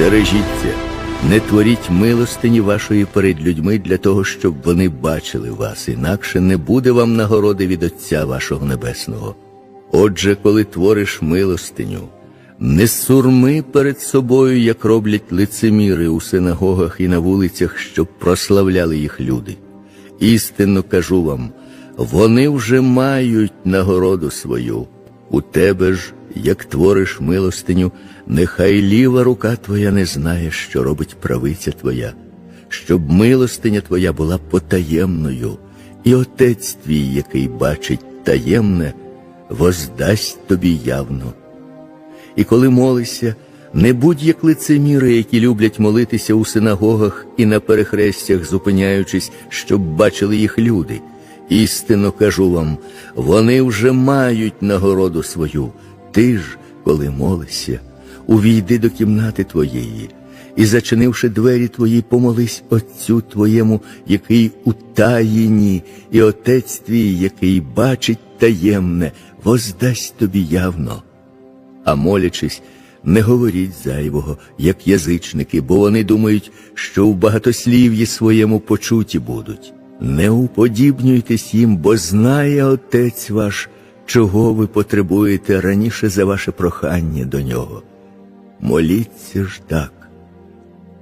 Стережіться, не творіть милостині вашої перед людьми для того, щоб вони бачили вас, інакше не буде вам нагороди від Отця вашого Небесного. Отже, коли твориш милостиню, не сурми перед собою, як роблять лицеміри у синагогах і на вулицях, щоб прославляли їх люди. Істинно кажу вам, вони вже мають нагороду свою. У тебе ж, як твориш милостиню, нехай ліва рука твоя не знає, що робить правиця твоя, щоб милостиня твоя була потаємною, і отець твій, який бачить таємне, воздасть тобі явно. І коли молишся, не будь як лицеміри, які люблять молитися у синагогах і на перехрестях, зупиняючись, щоб бачили їх люди. Істинно кажу вам, вони вже мають нагороду свою. Ти ж, коли молишся, увійди до кімнати твоєї, і, зачинивши двері твої, помолись Отцю твоєму, який у таїні, і Отець твій, який бачить таємне, воздасть тобі явно. А молячись, не говоріть зайвого, як язичники, бо вони думають, що в багатослів'ї своєму почуті будуть. Не уподібнюйтесь їм, бо знає Отець ваш, чого ви потребуєте раніше за ваше прохання до нього. Моліться ж так,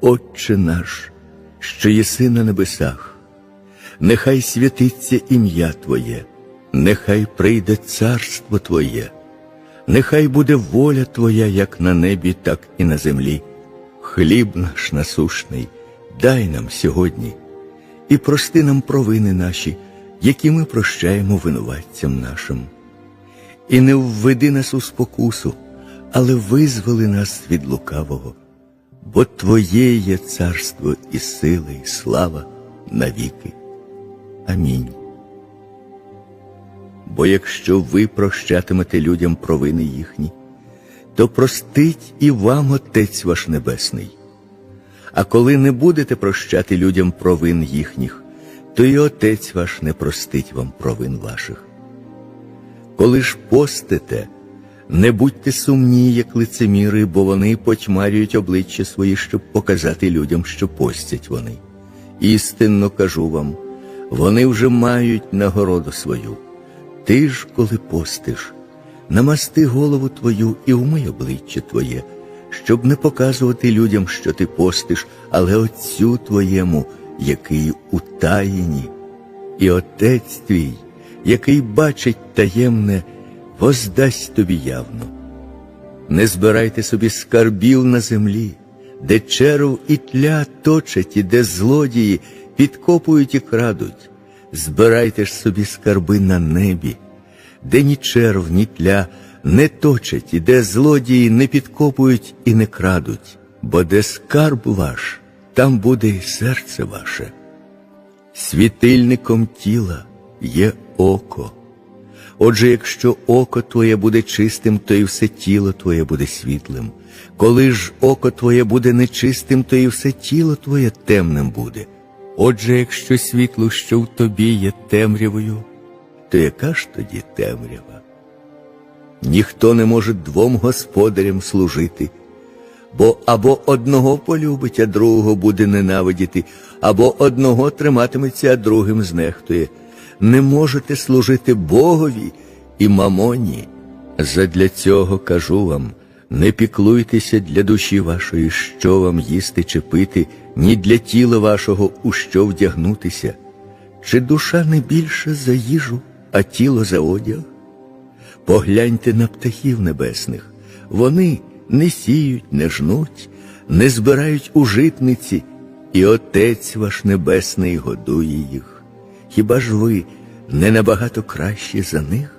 Отче наш, що єси на небесах, нехай святиться ім'я Твоє, нехай прийде царство Твоє. Нехай буде воля Твоя як на небі, так і на землі. Хліб наш насушний, дай нам сьогодні і прости нам провини наші, які ми прощаємо винуватцям нашим. І не введи нас у спокусу, але визволи нас від лукавого, бо Твоє є царство і сила, і слава навіки. Амінь. Бо якщо ви прощатимете людям провини їхні, то простить і вам Отець ваш Небесний. А коли не будете прощати людям провин їхніх, то і Отець ваш не простить вам провин ваших. Коли ж постите, не будьте сумні, як лицеміри, бо вони потьмарюють обличчя свої, щоб показати людям, що постять вони. Істинно кажу вам, вони вже мають нагороду свою. Ти ж, коли постиш, намасти голову твою і умий обличчя твоє, щоб не показувати людям, що ти постиш, але Отцю твоєму, який у таїні, і Отець твій, який бачить таємне, воздасть тобі явно. Не збирайте собі скарбів на землі, де черв і тля точать, і де злодії підкопують і крадуть. Збирайте ж собі скарби на небі, де ні черв, ні тля не точать, і де злодії не підкопують і не крадуть, бо де скарб ваш, там буде і серце ваше. Світильником тіла є око. Отже, якщо око твоє буде чистим, то і все тіло твоє буде світлим. Коли ж око твоє буде нечистим, то і все тіло твоє темним буде. Отже, якщо світло, що в тобі є темрявою, то яка ж тоді темрява? Ніхто не може двом господарям служити, бо або одного полюбить, а другого буде ненавидіти, або одного триматиметься, а другим знехтує. Не можете служити Богові і мамоні. Задля цього кажу вам, не піклуйтеся для душі вашої, що вам їсти чи пити, ні для тіла вашого, у що вдягнутися. Чи душа не більше за їжу, а тіло за одяг? Погляньте на птахів небесних. Вони не сіють, не жнуть, не збирають у житниці, і Отець ваш Небесний годує їх. Хіба ж ви не набагато кращі за них?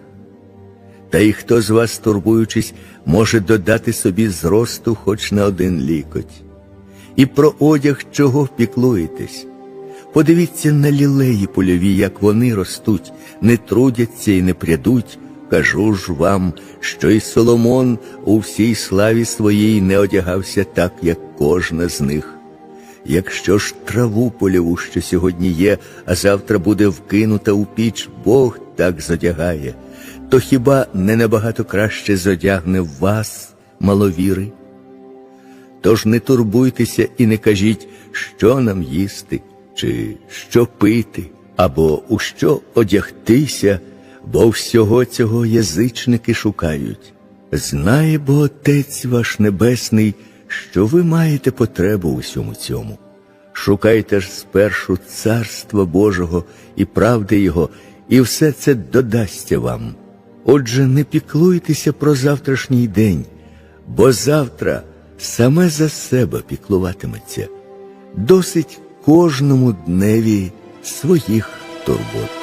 Та й хто з вас, турбуючись, може додати собі зросту хоч на один лікоть? І про одяг чого піклуєтесь? Подивіться на лілеї польові, як вони ростуть, не трудяться і не прядуть. Кажу ж вам, що й Соломон у всій славі своїй не одягався так, як кожна з них. Якщо ж траву польову, що сьогодні є, а завтра буде вкинута у піч, Бог так зодягає, то хіба не набагато краще зодягне вас, маловіри? Тож не турбуйтеся і не кажіть, що нам їсти, чи що пити, або у що одягтися, бо всього цього язичники шукають. Знає бо Отець ваш Небесний, що ви маєте потребу у всьому цьому. Шукайте ж спершу царства Божого і правди Його, і все це додасться вам. Отже, не піклуйтеся про завтрашній день, бо завтра саме за себе піклуватиметься. Досить кожному дневі своїх турбот.